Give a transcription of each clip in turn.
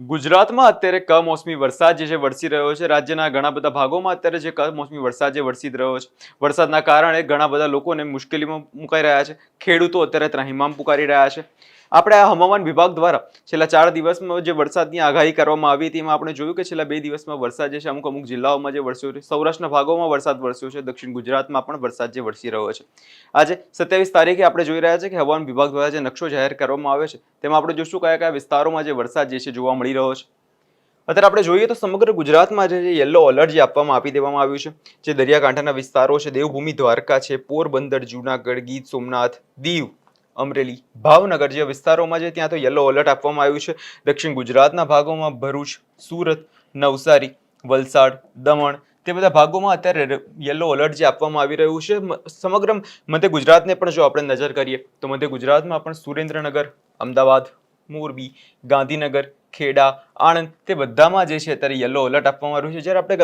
ગુજરાતમાં અત્યારે કમોસમી વરસાદ જે છે વરસી રહ્યો છે. રાજ્યના ઘણા બધા ભાગોમાં અત્યારે જે કમોસમી વરસાદ જે વરસી રહ્યો છે. વરસાદના કારણે ઘણા બધા લોકોને મુશ્કેલીમાં મુકાઈ રહ્યા છે. ખેડૂતો અત્યારે ત્રાહિમામ પુકારી રહ્યા છે. આપણે આ હવામાન વિભાગ દ્વારા છેલ્લા ચાર દિવસમાં જે વરસાદની આગાહી કરવામાં આવી હતી, એમાં આપણે જોયું કે છેલ્લા બે દિવસમાં વરસાદ જે છે, અમુક અમુક જિલ્લાઓમાં જે વરસ્યો છે, સૌરાષ્ટ્રના ભાગોમાં વરસાદ વરસ્યો છે, દક્ષિણ ગુજરાતમાં પણ વરસાદ જે વરસી રહ્યો છે. આજે સત્યાવીસ તારીખે આપણે જોઈ રહ્યા છે કે હવામાન વિભાગ દ્વારા જે નકશો જાહેર કરવામાં આવે છે, તેમાં આપણે જોશું કયા કયા વિસ્તારોમાં જે વરસાદ જે છે જોવા મળી રહ્યો છે. અત્યારે આપણે જોઈએ તો સમગ્ર ગુજરાતમાં જે યલો એલર્ટ જે આપવામાં આપી દેવામાં આવ્યું છે, જે દરિયાકાંઠાના વિસ્તારો છે, દેવભૂમિ દ્વારકા છે, પોરબંદર, જુનાગઢ, ગીર સોમનાથ, દીવ અમરેલી. ભાવનગર જે વિસ્તારોમાં છે, ત્યાં તો યલો એલર્ટ આપવામાં આવ્યું છે. દક્ષિણ ગુજરાતના ભાગોમાં ભરૂચ, સુરત, નવસારી, વલસાડ, દમણ તે બધા ભાગોમાં અત્યારે યલો એલર્ટ જે આપવામાં આવી રહ્યું છે. સમગ્ર મધ્ય ગુજરાતને પણ જો આપણે નજર કરીએ, તો મધ્ય ગુજરાતમાં પણ સુરેન્દ્રનગર, અમદાવાદ, મોરબી, ગાંધીનગર ખેડા, આણંદ તે બધામાં જે છે અત્યારે યલો એલર્ટ આપવામાં આવ્યું છે. જ્યારે આપણે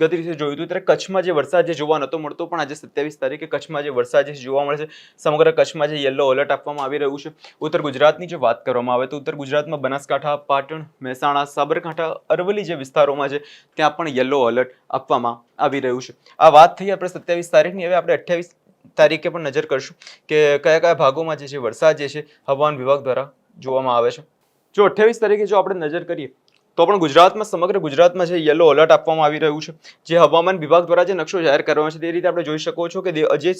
ગત રીતે જોયું હતું, ત્યારે કચ્છમાં જે વરસાદ જે જોવા નહોતો મળતો, પણ આજે સત્યાવીસ તારીખે કચ્છમાં જે વરસાદ જે જોવા મળે છે, સમગ્ર કચ્છમાં જે યલો એલર્ટ આપવામાં આવી રહ્યું છે. ઉત્તર ગુજરાતની જો વાત કરવામાં આવે તો ઉત્તર ગુજરાતમાં બનાસકાંઠા, પાટણ, મહેસાણા, સાબરકાંઠા, અરવલ્લી જે વિસ્તારોમાં છે, ત્યાં પણ યલો એલર્ટ આપવામાં આવી રહ્યું છે. આ વાત થઈ આપણે સત્યાવીસ તારીખની, હવે આપણે અઠ્યાવીસ તારીખે પણ નજર કરશું કે કયા કયા ભાગોમાં જે છે વરસાદ જે છે હવામાન વિભાગ દ્વારા જોવામાં આવે છે. જો અઠ્યાવીસ તારીખે જો આપણે નજર કરીએ, તો પણ ગુજરાતમાં, સમગ્ર ગુજરાતમાં જે યલો એલર્ટ આપવામાં આવી રહ્યું છે, જે હવામાન વિભાગ દ્વારા જે નકશો જાહેર કરવામાં છે, તે રીતે આપણે જોઈ શકો છો કે જે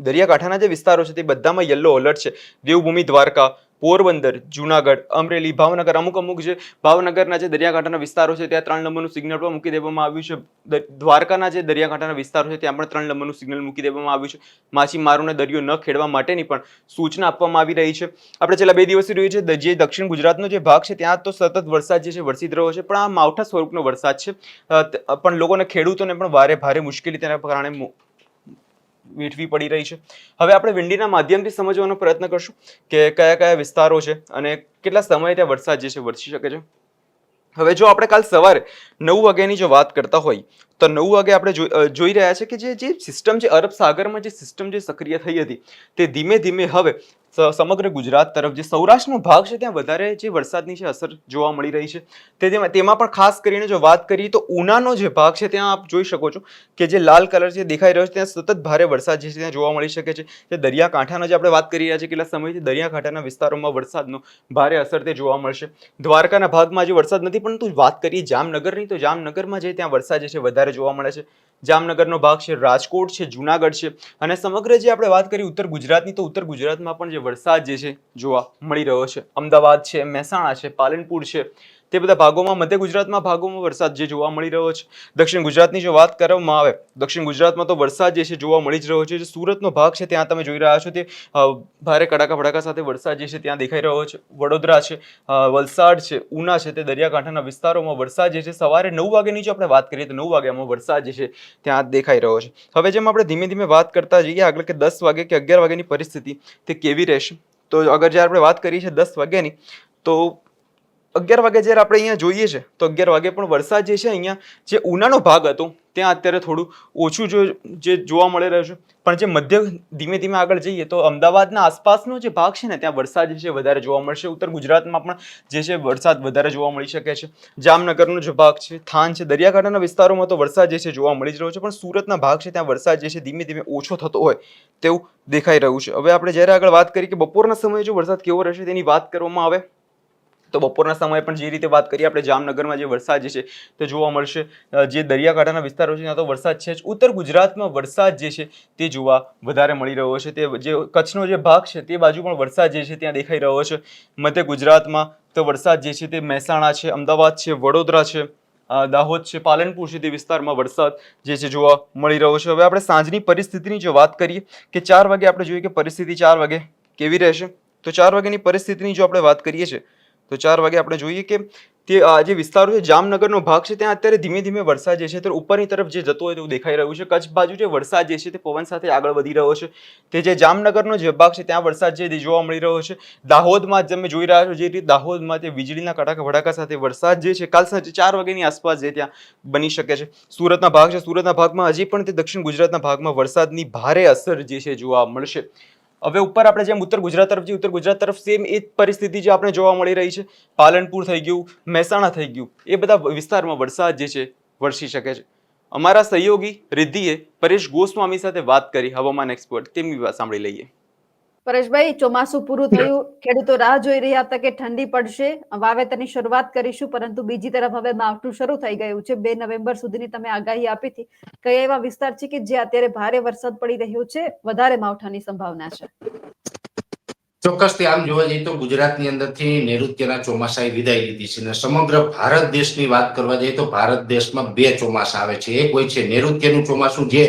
દરિયાકાંઠાના જે વિસ્તારો છે, તે બધામાં યલો એલર્ટ છે. દેવભૂમિ દ્વારકા પોરબંદર, જુનાગઢ, અમરેલી, ભાવનગર અમુક અમુક જે ભાવનગરના જે દરિયાકાંઠાના વિસ્તારો છે ત્યાં ત્રણ નંબરનું સિગ્નલ પણ મૂકી દેવામાં આવ્યું છે. દ્વારકાના જે દરિયાકાંઠાના વિસ્તારો છે ત્યાં પણ ત્રણ નંબરનું સિગ્નલ મૂકી દેવામાં આવ્યું છે. માછીમારોને દરિયો ન ખેડવા માટેની પણ સૂચના આપવામાં આવી રહી છે. આપણે છેલ્લા બે દિવસથી રહ્યું છે જે દક્ષિણ ગુજરાતનો જે ભાગ છે ત્યાં તો સતત વરસાદ જે છે વરસી રહ્યો છે, પણ આ માવઠા સ્વરૂપનો વરસાદ છે. પણ લોકોને ખેડૂતોને પણ ભારે ભારે મુશ્કેલી તેના કારણે વેઠવી પડી રહી છે. હવે આપણે વિંડીના માધ્યમથી સમજવાનો પ્રયત્ન કરશું કે કયા કયા વિસ્તારો છે અને કેટલા સમયે ત્યાં વરસાદ જે છે વરસી શકે છે. હવે જો આપણે કાલ સવારે નવ વાગ્યાની જો વાત કરતા હોય, તો નવ વાગે આપણે જોઈ રહ્યા છે કે જે જે સિસ્ટમ છે અરબ સાગરમાં જે સિસ્ટમ જે સક્રિય થઈ હતી, તે ધીમે ધીમે હવે સમગ્ર ગુજરાત તરફ જે સૌરાષ્ટ્રનો ભાગ છે, ત્યાં વધારે જે વરસાદની છે અસર જોવા મળી રહી છે, તે તેમાં પણ ખાસ કરીને જો વાત કરીએ તો ઉનાનો જે ભાગ છે, ત્યાં આપ જોઈ શકો છો કે જે લાલ કલર જે દેખાઈ રહ્યો છે, ત્યાં સતત ભારે વરસાદ જે છે, ત્યાં જોવા મળી શકે છે. જે દરિયાકાંઠાનો જે આપણે વાત કરી રહ્યા છીએ, કેટલા સમયથી દરિયાકાંઠાના વિસ્તારોમાં વરસાદનો ભારે અસર તે જોવા મળશે. દ્વારકાના ભાગમાં જે વરસાદ નથી, પરંતુ વાત કરીએ જામનગરની, તો જામનગરમાં જે ત્યાં વરસાદ જે છે, વધારે જોવા મળે છે. જામનગરનો ભાગ છે, રાજકોટ છે, જુનાગઢ છે અને સમગ્ર જે આપણે વાત કરી ઉત્તર ગુજરાતની, તો ઉત્તર ગુજરાતમાં પણ જે વરસાદ જે છે, જોવા મળી રહ્યો છે. અમદાવાદ છે, મહેસાણા છે, પાલનપુર છે તે બધા ભાગોમાં, મધ્ય ગુજરાતમાં ભાગોમાં વરસાદ જે જોવા મળી રહ્યો છે. દક્ષિણ ગુજરાતની જો વાત કરવામાં આવે, દક્ષિણ ગુજરાતમાં તો વરસાદ જે છે જોવા મળી જ રહ્યો છે. જે સુરતનો ભાગ છે, ત્યાં તમે જોઈ રહ્યા છો તે ભારે કડાકા ભડાકા સાથે વરસાદ જે છે ત્યાં દેખાઈ રહ્યો છે. વડોદરા છે વલસાડ છે, ઉના છે, તે દરિયાકાંઠાના વિસ્તારોમાં વરસાદ જે છે સવારે નવ વાગ્યાની જો આપણે વાત કરીએ તો નવ વાગ્યામાં વરસાદ જે છે ત્યાં દેખાઈ રહ્યો છે. હવે જેમ આપણે ધીમે ધીમે વાત કરતા જઈએ આગળ કે દસ વાગે કે અગિયાર વાગ્યાની પરિસ્થિતિ તે કેવી રહેશે? તો અગર જ્યારે આપણે વાત કરીએ છીએ દસ વાગ્યાની, તો અગિયાર વાગે જ્યારે આપણે અહીંયા જોઈએ છે, તો અગિયાર વાગે પણ વરસાદ જે છે અહીંયા, જે ઉનાનો ભાગ હતો, ત્યાં અત્યારે થોડું ઓછું જો જે જોવા મળી રહ્યું છે. પણ જે મધ્ય, ધીમે ધીમે આગળ જઈએ, તો અમદાવાદના આસપાસનો જે ભાગ છે ને, ત્યાં વરસાદ જે છે વધારે જોવા મળશે. ઉત્તર ગુજરાતમાં પણ જે છે વરસાદ વધારે જોવા મળી શકે છે. જામનગરનો જે ભાગ છે, થાન છે, દરિયાકાંઠાના વિસ્તારોમાં તો વરસાદ જે છે જોવા મળી જ રહ્યો છે, પણ સુરતના ભાગ છે, ત્યાં વરસાદ જે છે ધીમે ધીમે ઓછો થતો હોય તેવું દેખાઈ રહ્યું છે. હવે આપણે જ્યારે આગળ વાત કરીએ કે બપોરના સમયે જો વરસાદ કેવો રહેશે તેની વાત કરવામાં આવે તો બપોરના સમયે પણ જે રીતે વાત કરીએ, આપણે જામનગરમાં જે વરસાદ જે છે તે જોવા મળશે. જે દરિયાકાંઠાના વિસ્તારો છે, ત્યાં તો વરસાદ છે જ. ઉત્તર ગુજરાતમાં વરસાદ જે છે તે જોવા વધારે મળી રહ્યો છે. તે જે કચ્છનો જે ભાગ છે તે બાજુ પણ વરસાદ જે છે ત્યાં દેખાઈ રહ્યો છે. મધ્ય ગુજરાતમાં તો વરસાદ જે છે તે મહેસાણા છે, અમદાવાદ છે, વડોદરા છે દાહોદ છે, પાલનપુર છે તે વિસ્તારમાં વરસાદ જે છે જોવા મળી રહ્યો છે. હવે આપણે સાંજની પરિસ્થિતિની જો વાત કરીએ કે ચાર વાગે આપણે જોઈએ કે પરિસ્થિતિ ચાર વાગે કેવી રહેશે? તો ચાર વાગ્યાની પરિસ્થિતિની જો આપણે વાત કરીએ છીએ તો ચાર વાગે આપણે જોઈએ કે તે જે વિસ્તારો છે, જામનગરનો ભાગ છે, ત્યાં અત્યારે ધીમે ધીમે વરસાદ જે છે તે ઉપરની તરફ જે જતો હોય તેવું દેખાઈ રહ્યું છે. કચ્છ બાજુ જે વરસાદ જે છે, તે પવન સાથે આગળ વધી રહ્યો છે. તે જે જામનગરનો જે ભાગ છે, ત્યાં વરસાદ જે જોવા મળી રહ્યો છે. દાહોદમાં તમે જોઈ રહ્યા છો, જે રીતે દાહોદમાં તે વીજળીના કડાકા ભડાકા સાથે વરસાદ જે છે, કાલ સાંજે ચાર વાગ્યાની આસપાસ જે ત્યાં બની શકે છે. સુરતના ભાગ છે, સુરતના ભાગમાં હજી પણ તે દક્ષિણ ગુજરાતના ભાગમાં વરસાદની ભારે અસર જે છે જોવા મળશે. હવે ઉપર આપણે જેમ ઉત્તર ગુજરાત તરફ જઈએ, ઉત્તર ગુજરાત તરફ સેમ એ જ પરિસ્થિતિ જે આપણે જોવા મળી રહી છે. પાલનપુર થઈ ગયું, મહેસાણા થઈ ગયું, એ બધા વિસ્તારમાં વરસાદ જે છે, વરસી શકે છે. અમારા સહયોગી રિદ્ધિએ પરેશ ગોસ્વામી સાથે વાત કરી હવામાન એક્સપર્ટ તેમની વાત સાંભળી લઈએ? પરેશભાઈ ચોમાસું પૂરું થયું. ખેડૂતો રાહ જોઈ રહ્યા હતા કે ઠંડી પડશે. વાવેતરની શરૂઆત કરીશું પરંતુ બીજી તરફ હવે માવઠું શરૂ થઈ ગયું છે. બે નવેમ્બર સુધીની તમે આગાહી આપી હતી. કયા એવા વિસ્તાર છે કે જે અત્યારે ભારે વરસાદ પડી રહ્યો છે? વધારે માવઠાની સંભાવના છે. ચોક્કસથી આમ જોવા જઈએ તો ગુજરાતની અંદરથી નૈઋત્યના ચોમાસાએ વિદાય લીધી છે. અને સમગ્ર ભારત દેશની વાત કરવા જઈએ તો ભારત દેશમાં બે ચોમાસા આવે છે. એક હોય છે નૈઋત્યનું ચોમાસું જે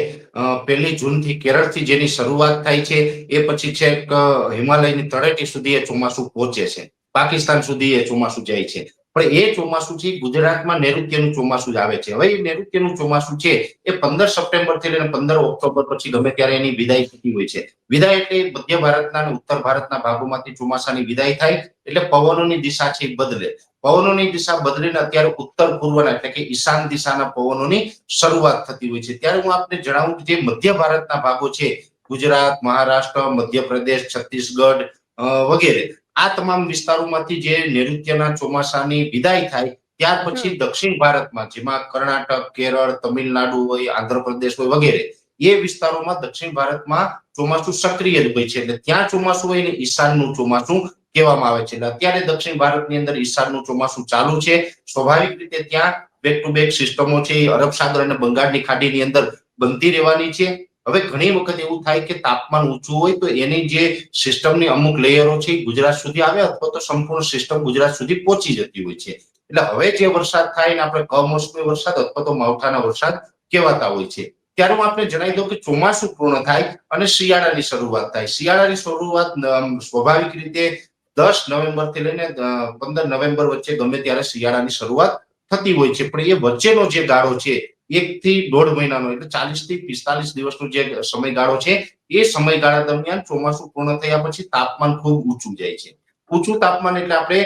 પહેલી જૂનથી કેરળથી જેની શરૂઆત થાય છે, એ પછી છેક હિમાલયની તળેટી સુધી એ ચોમાસું પહોંચે છે. પાકિસ્તાન સુધી એ ચોમાસું જાય છે. પણ એ ચોમાસું છે ગુજરાતમાં નૈઋત્યનું ચોમાસું જ આવે છે. હવે એ નૈઋત્યનું ચોમાસું છે, એ પંદર સપ્ટેમ્બરથી લઈને પંદર ઓક્ટોબર પછી ગમે ત્યારે એની વિદાય થતી હોય છે. વિદાય એટલે મધ્ય ભારતના અને ઉત્તર ભારતના ભાગોમાંથી ચોમાસાની વિદાય થાય, એટલે પવનોની દિશા છે બદલે. પવનોની દિશા બદલીને અત્યારે ઉત્તર પૂર્વના એટલે કે ઈશાન દિશાના પવનોની શરૂઆત થતી હોય છે. ત્યારે હું આપને જણાવું કે જે મધ્ય ભારતના ભાગો છે ગુજરાત મહારાષ્ટ્ર મધ્યપ્રદેશ છત્તીસગઢ વગેરે આ તમામ વિસ્તારોમાંથી જે નૈઋત્યના ચોમાસાની વિદાય થાય ત્યાર પછી દક્ષિણ ભારતમાં જેમાં કર્ણાટક કેરળ તમિલનાડુ હોય આંધ્રપ્રદેશ હોય વગેરે એ વિસ્તારોમાં દક્ષિણ ભારતમાં ચોમાસું સક્રિય હોય છે. એટલે ત્યાં ચોમાસું હોય ને ઈશાનનું ચોમાસું કહેવામાં આવે છે. અત્યારે દક્ષિણ ભારતની અંદર ઈશાનનું ચોમાસું ચાલુ છે. સ્વાભાવિક રીતે ત્યાં બેક ટુ બેક સિસ્ટમો છે. એ અરબ સાગર અને બંગાળની ખાડીની અંદર બનતી રહેવાની છે. હવે ઘણી વખત એવું થાય કે તાપમાન ઊંચું હોય તો એની જે સિસ્ટમની અમુક લેયરો છે ગુજરાત સુધી આવે અથવા તો સંપૂર્ણ સિસ્ટમ ગુજરાત સુધી પહોંચી જતી હોય છે. એટલે હવે જે વરસાદ થાય ને આપણે કમોસમી વરસાદ અથવા તો માવઠાના વરસાદ કહેવાતા હોય છે. ત્યારે હું આપને જણાવી દઉં કે ચોમાસું પૂર્ણ થાય અને શિયાળાની શરૂઆત થાય. શિયાળાની શરૂઆત સ્વાભાવિક રીતે દસ નવેમ્બરથી લઈને પંદર નવેમ્બર વચ્ચે ગમે ત્યારે શિયાળાની શરૂઆત થતી હોય છે. પણ એ વચ્ચેનો જે ગાળો છે એક થી દોઢ મહિનાનો, એટલે ચાલીસથી પિસ્તાલીસ દિવસનો જે સમયગાળો છે, એ સમયગાળા દરમિયાન ચોમાસું પૂર્ણ થયા પછી તાપમાન ખૂબ ઊંચું જાય છે. ઊંચું તાપમાન એટલે આપણે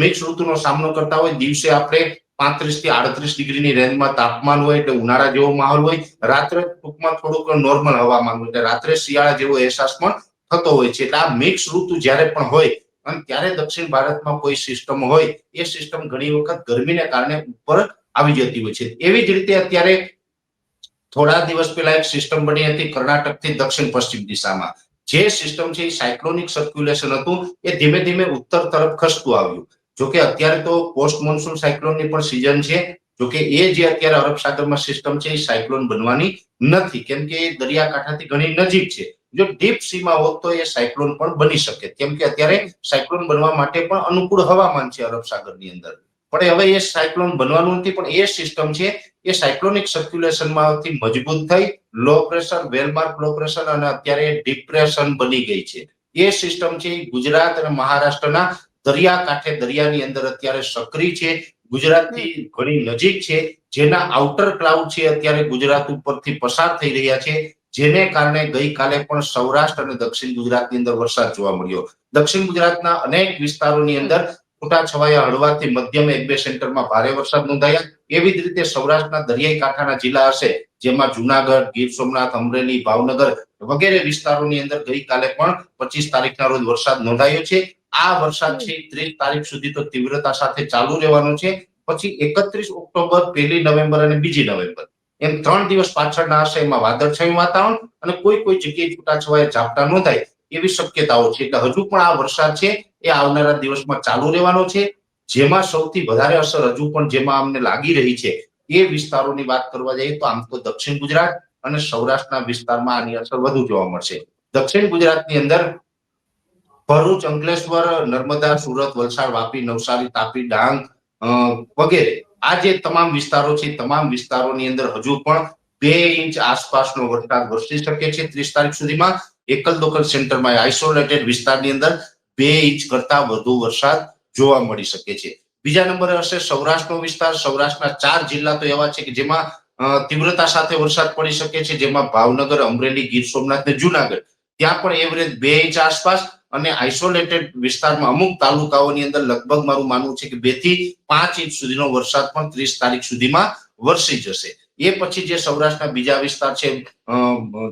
મિક્સ ઋતુનો સામનો કરતા હોય, દિવસે આપણે પાંત્રીસથી આડત્રીસ ડિગ્રીની રેન્જમાં તાપમાન હોય, એટલે ઉનાળા જેવો માહોલ હોય, રાત્રે ટૂંકમાં થોડુંક નોર્મલ હવામાન હોય, એટલે રાત્રે શિયાળા જેવો અહેસાસ પણ થતો હોય છે. એટલે આ મિક્સ ઋતુ જ્યારે પણ હોય અને ત્યારે દક્ષિણ ભારતમાં કોઈ સિસ્ટમ હોય, એ સિસ્ટમ ઘણી વખત ગરમીને કારણે ઉપર આવી જતી હોય છે. એવી જ રીતે અત્યારે થોડા દિવસ પહેલા એક સિસ્ટમ બની હતી કર્ણાટકથી દક્ષિણ પશ્ચિમ દિશામાં. જે સિસ્ટમ છે એ સાયક્લોનિક સર્ક્યુલેશન હતું, એ ધીમે ધીમે ઉત્તર તરફ ખસતું આવ્યું. જોકે અત્યારે તો પોસ્ટ મોન્સૂન સાયક્લોનની પણ સિઝન છે. જોકે એ જે અત્યારે અરબ સાગરમાં સિસ્ટમ છે એ સાયક્લોન બનવાની નથી. કેમ કે એ દરિયાકાંઠાથી ઘણી નજીક છે. જો ડીપ સીમાં હોત તો એ સાયક્લોન પણ બની શકે. કેમ કે અત્યારે સાયક્લોન બનવા માટે પણ અનુકૂળ હવામાન છે અરબ સાગરની અંદર. પણ હવે એ સાયક્લોન બનવાનું નથી, પણ એ સિસ્ટમ છે, એ સાયક્લોનિક સર્ક્યુલેશનમાંથી મજબૂત થઈ, low pressure well marked low pressure અને અત્યારે ડિપ્રેશન બની ગઈ છે. એ સિસ્ટમ છે ગુજરાત અને મહારાષ્ટ્રના દરિયાકાંઠે, દરિયાની અંદર અત્યારે સક્રિય છે. ગુજરાતથી ઘણી નજીક છે. જેના આઉટર ક્લાઉડ છે અત્યારે ગુજરાત ઉપરથી પસાર થઈ રહ્યા છે. જેને કારણે ગઈકાલે પણ સૌરાષ્ટ્ર અને દક્ષિણ ગુજરાતની અંદર વરસાદ જોવા મળ્યો. દક્ષિણ ગુજરાતના અનેક વિસ્તારોની અંદર છૂટાછવાયા હળવાથી મધ્યમ એક બે સેન્ટરમાં ભારે વરસાદ નોંધાયા. એવી જ રીતે સૌરાષ્ટ્રના દરિયાઈ કાંઠાના જિલ્લા હશે, જેમાં જુનાગઢ, ગીર સોમનાથ, અમરેલી, ભાવનગર વગેરે વિસ્તારોની અંદર ગઈકાલે પણ પચીસ તારીખના રોજ વરસાદ નોંધાયો છે. આ વરસાદ છે, ત્રીસ તારીખ સુધી તો તીવ્રતા સાથે ચાલુ રહેવાનો છે. પછી એકત્રીસ ઓક્ટોબર, પહેલી નવેમ્બર અને બીજી નવેમ્બર. એમ ત્રણ દિવસ પાછળના આશયમાં વાદળછાયું વાતાવરણ અને કોઈ કોઈ જગ્યાએ છૂટાછવાયા ઝાપટા નોંધાય એવી શક્યતાઓ છે. એટલે હજુ પણ આ વરસાદ છે, એ આવનારા દિવસમાં ચાલુ રહેવાનો છે. જેમાં સૌથી વધારે અસર હજુ પણ જેમાં અમને લાગી રહી છે, એ વિસ્તારોની વાત કરવા જઈએ તો આમ તો દક્ષિણ ગુજરાત અને સૌરાષ્ટ્રના વિસ્તારમાં આની અસર વધુ જોવા મળશે. દક્ષિણ ગુજરાતની અંદર ભરૂચ, અંકલેશ્વર, નર્મદા, સુરત, વલસાડ, વાપી, નવસારી, તાપી, ડાંગ વગેરે આ જે તમામ વિસ્તારો છે તમામ વિસ્તારોની અંદર હજુ પણ બે ઇંચ આસપાસનો વરસાદ વરસી શકે છે. ત્રીસ તારીખ સુધીમાં એકલ દોકલ સેન્ટરમાં આઇસોલેટેડ વિસ્તારની અંદર બે ઇંચ કરતા વધુ વરસાદ જોવા મળી શકે છે. બીજા નંબરે હશે સૌરાષ્ટ્રનો વિસ્તાર. સૌરાષ્ટ્રના ચાર જિલ્લા તો એવા છે કે જેમાં તીવ્રતા સાથે વરસાદ પડી શકે છે, જેમાં ભાવનગર, અમરેલી, ગીર સોમનાથ ને જુનાગઢ. ત્યાં પણ એવરેજ બે ઇંચ આસપાસ અને આઇસોલેટેડ વિસ્તારમાં અમુક તાલુકાઓની અંદર લગભગ મારું માનવું છે કે બેથી પાંચ ઇંચ સુધીનો વરસાદ પણ ત્રીસ તારીખ સુધીમાં વરસી જશે. એ પછી જે સૌરાષ્ટ્રના બીજા વિસ્તાર છે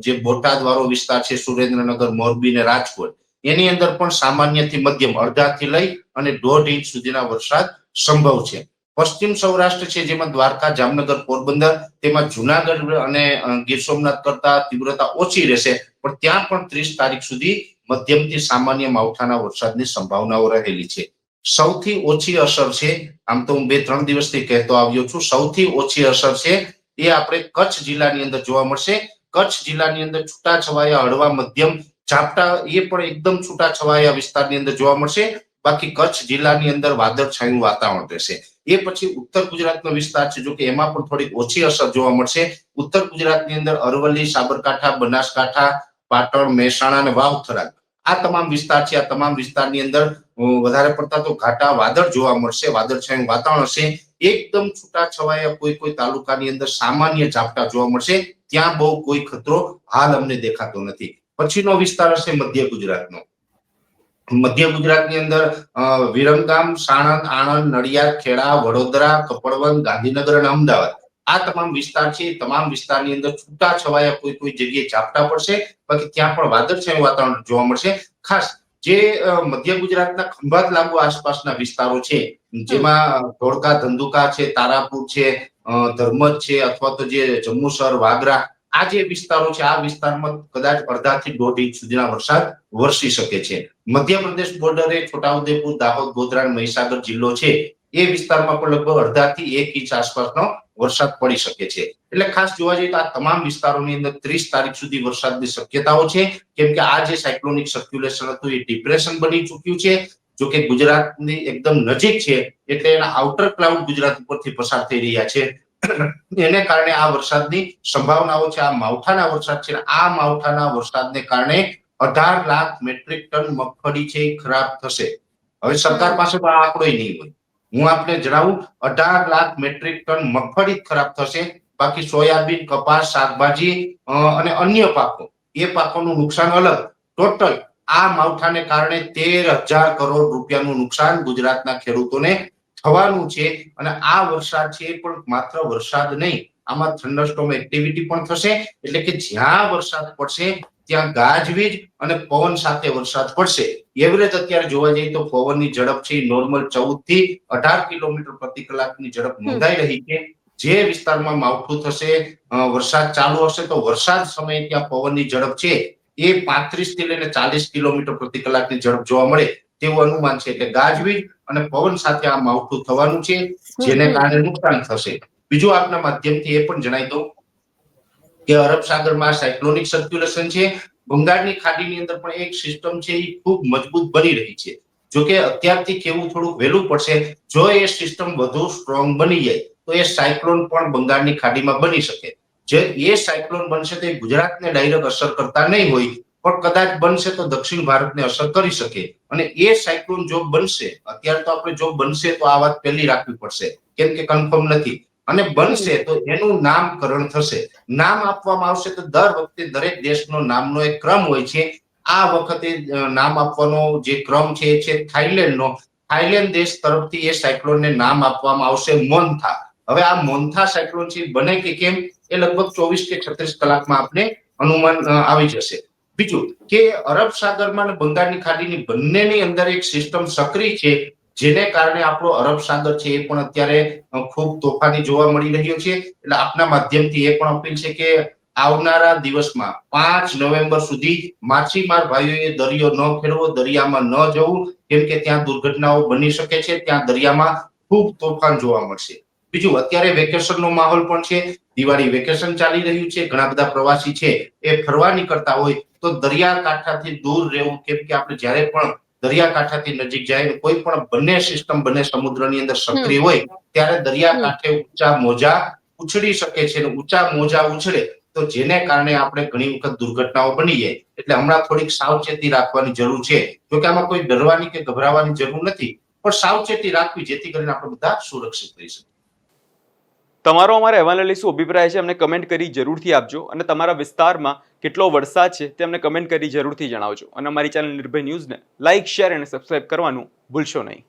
જે બોટાદ વાળો વિસ્તાર છે, સુરેન્દ્રનગર, મોરબી ને રાજકોટ, એની અંદર પણ સામાન્યથી મધ્યમ અડધાથી લઈ અને દોઢ ઇંચ સુધીના વરસાદ સંભવ છે. પશ્ચિમ સૌરાષ્ટ્ર છે, જેમાં દ્વારકા, જામનગર, પોરબંદર, તેમાં જુનાગઢ અને ગીર સોમનાથ કરતા તીવ્રતા ઓછી રહેશે, પણ ત્યાં પણ ત્રીસ તારીખ સુધી મધ્યમથી સામાન્ય માવઠાના વરસાદની સંભાવનાઓ રહેલી છે. સૌથી ઓછી અસર છે, આમ તો હું બે ત્રણ દિવસથી કહેતો આવ્યો છું, સૌથી ઓછી અસર છે એ આપણે કચ્છ જિલ્લાની અંદર જોવા મળશે. કચ્છ જિલ્લાની અંદર છૂટાછવાયા હળવા મધ્યમ ઝાપટા એ પણ એકદમ છૂટાછવાયા વિસ્તારની અંદર જોવા મળશે. બાકી કચ્છ જિલ્લાની અંદર વાદળછાયું વાતાવરણ રહેશે. એ પછી ઉત્તર ગુજરાતનો વિસ્તાર છે જો કે એમાં પણ થોડી ઓછી અસર જોવા મળશે. ઉત્તર ગુજરાતની અંદર અરવલ્લી, સાબરકાંઠા, બનાસકાંઠા, પાટણ, મહેસાણા અને વાવથરા આ તમામ વિસ્તાર છે, આ તમામ વિસ્તારની અંદર વધારે પડતા તો ઘાટા વાદળ જોવા મળશે વાદળછાયું વાતાવરણ હશે. એકદમ છૂટા છવાયા કોઈ કોઈ તાલુકાની અંદર સામાન્ય ઝાપટા જોવા મળશે. ત્યાં બહુ કોઈ ખતરો હાલ અમને દેખાતો નથી. પછીનો વિસ્તાર હશે મધ્ય ગુજરાતનો. મધ્ય ગુજરાતની અંદર વિરમગામ, સાણંદ, આણંદ, નડિયાદ, ખેડા, વડોદરા, કપડવંત, ગાંધીનગર અને અમદાવાદ. આ તમામ વિસ્તાર છે તમામ વિસ્તારની અંદર છૂટા છવાયા કોઈ કોઈ જગ્યાએ ઝાપટા પડશે, બાકી ત્યાં પણ વાદળછાયું વાતાવરણ જોવા મળશે. ખાસ જે મધ્ય ગુજરાતના ખંભાત લાગુ આસપાસના વિસ્તારો છે, જેમાં ધોળકા, ધંધુકા છે, તારાપુર છે ધર્મજ છે, અથવા તો જે જંબુસર વાગરા, આ જે વિસ્તારો છે, આ વિસ્તારમાં કદાચ અડધાથી દોઢ ઇંચ સુધીના વરસાદ વરસી શકે છે. મધ્યપ્રદેશ બોર્ડરે છોટાઉદેપુર, દાહોદ, ગોધરા મહીસાગર જિલ્લો છે, એ વિસ્તારમાં પણ લગભગ અડધાથી એક ઇંચ આસપાસનો વરસાદ પડી શકે છે. એટલે ખાસ જોવા જઈએ તો આ તમામ વિસ્તારોની અંદર ત્રીસ તારીખ સુધી વરસાદની શક્યતાઓ છે. કેમ કે આ જે સાયક્લોનિક સર્ક્યુલેશન હતું એ ડિપ્રેશન બની ચૂક્યું છે. જો કે ગુજરાતની એકદમ નજીક છે એટલે એના આઉટર ક્લાઉડ ગુજરાત ઉપરથી પસાર થઈ રહ્યા છે. એને કારણે આ વરસાદની સંભાવનાઓ છે. આ માવઠાના વરસાદ છે. આ માવઠાના વરસાદને કારણે અઢાર લાખ મેટ્રિક ટન મગફળી છે એ ખરાબ થશે. હવે સરકાર પાસે પણ આંકડો નહીં હોય. હું આપને જણાવું, અઢાર લાખ મેટ્રિક ટન મગફળી ખરાબ થશે, બાકી સોયાબીન, કપાસ, શાકભાજી અને અન્ય પાકો. એ પાકોનું નુકસાન અલગ. ટોટલ આ માવઠાને કારણે તેર હજાર કરોડ રૂપિયાનું નુકસાન ગુજરાતના ખેડૂતોને થવાનું છે અને આ વરસાદ છે એ પણ માત્ર વરસાદ નહીં, આમાં થંડરસ્ટોમ એક્ટિવિટી પણ થશે. એટલે કે જ્યાં વરસાદ પડશે ત્યાં ગાજવીજ અને પવન સાથે વરસાદ પડશે. એવરેજ અત્યારે જોવા જઈએ તો પવનની ઝડપ છે નોર્મલ ચૌદથી અઢાર કિલોમીટર પ્રતિ કલાકની ઝડપ નોંધાઈ રહી છે. જે વિસ્તારમાં માવઠું થશે વરસાદ ચાલુ હશે તો વરસાદ સમયે ત્યાં પવનની ઝડપ છે. એ પાંત્રીસથી લઈને ચાલીસ કિલોમીટર પ્રતિ કલાકની ઝડપ જોવા મળે તેવું અનુમાન છે. એટલે ગાજવીજ અને પવન સાથે આ માવઠું થવાનું છે જેને કારણે નુકસાન થશે. બીજું આપના માધ્યમથી એ પણ જણાવી દઉં. કે અરબ સાગરમાં સાયક્લોનિક સર્ક્યુલેશન છે. બંગાળની ખાડીની અંદર પણ એક સિસ્ટમ છે એ ખૂબ મજબૂત બની રહી છે. જો કે અત્યારથી કેવું થોડું વહેલું પડશે. જો એ સિસ્ટમ વધુ સ્ટ્રોંગ બની જાય, તો એ સાયક્લોન પણ બંગાળની ખાડીમાં બની શકે. જે એ સાયક્લોન બનશે તો એ ગુજરાતને ડાયરેક્ટ અસર કરતા નહીં હોય, પણ કદાચ બનશે તો દક્ષિણ ભારતને અસર કરી શકે. અને એ સાયક્લોન જો બનશે, અત્યારે તો આપણે જો બનશે તો આ વાત પહેલી રાખવી પડશે. કેમ કે કન્ફર્મ નથી. અને બનશે તો એનું નામકરણ થશે. નામ આપવામાં આવશે તો દર વખતે દરેક દેશનો નામનો એક ક્રમ હોય છે. આ વખતે નામ આપવાનો જે ક્રમ છે એ છે થાઈલેન્ડનો થાઈલેન્ડ દેશ તરફથી એ સાયક્લોનને નામ આપવામાં આવશે મોન્થા. હવે આ મોન્થા સાયક્લોન છે બને કે કેમ? એ લગભગ ચોવીસ કે છત્રીસ કલાકમાં આપણે અનુમાન આવી જશે. બીજું કે અરબ સાગરમાં અને બંગાળની ખાડીની બંનેની અંદર એક સિસ્ટમ સક્રિય છે. જેને કારણે આપણો અરબ સાગર છે એ પણ અત્યારે ખૂબ તોફાની જોવા મળી રહ્યો છે. એટલે આપના માધ્યમથી એ પણ અપીલ છે કે આવનારા દિવસમાં પાંચ નવેમ્બર સુધી માછીમાર ભાઈઓએ દરિયો ન ખેડવો, દરિયામાં ન જવું. કેમ કે ત્યાં દુર્ઘટનાઓ બની શકે છે, ત્યાં દરિયામાં ખૂબ તોફાન જોવા મળશે. બીજું, અત્યારે વેકેશનનો માહોલ પણ છે, દિવાળી વેકેશન ચાલી રહ્યું છે, ઘણા બધા પ્રવાસી છે એ ફરવા નીકળતા હોય તો દરિયા કાંઠાથી દૂર રહેવું. કેમ કે આપણે જ્યારે પણ દરિયાકાંઠાથી નજીક જાય કોઈ પણ બંને સિસ્ટમ બંને સમુદ્રની અંદર સક્રિય હોય ત્યારે દરિયાકાંઠે ઊંચા મોજા ઉછળી શકે છે અને ઊંચા મોજા ઉછળે તો જેને કારણે આપણે ઘણી વખત દુર્ઘટનાઓ બની જાય. એટલે હમણાં થોડીક સાવચેતી રાખવાની જરૂર છે. જોકે આમાં કોઈ ડરવાની કે ગભરાવાની જરૂર નથી પણ સાવચેતી રાખવી જેથી કરીને આપણે બધા સુરક્ષિત રહી શકીએ. તમારો અમારા અહેવાલને લઈ શું અભિપ્રાય છે, અમને કમેન્ટ કરી જરૂરથી આપજો અને તમારા વિસ્તારમાં કેટલો વરસાદ છે તે અમને કમેન્ટ કરી જરૂરથી જણાવજો. અને અમારી ચેનલ નિર્ભય ન્યૂઝને લાઇક શેર અને સબસ્ક્રાઇબ કરવાનું ભૂલશો નહીં.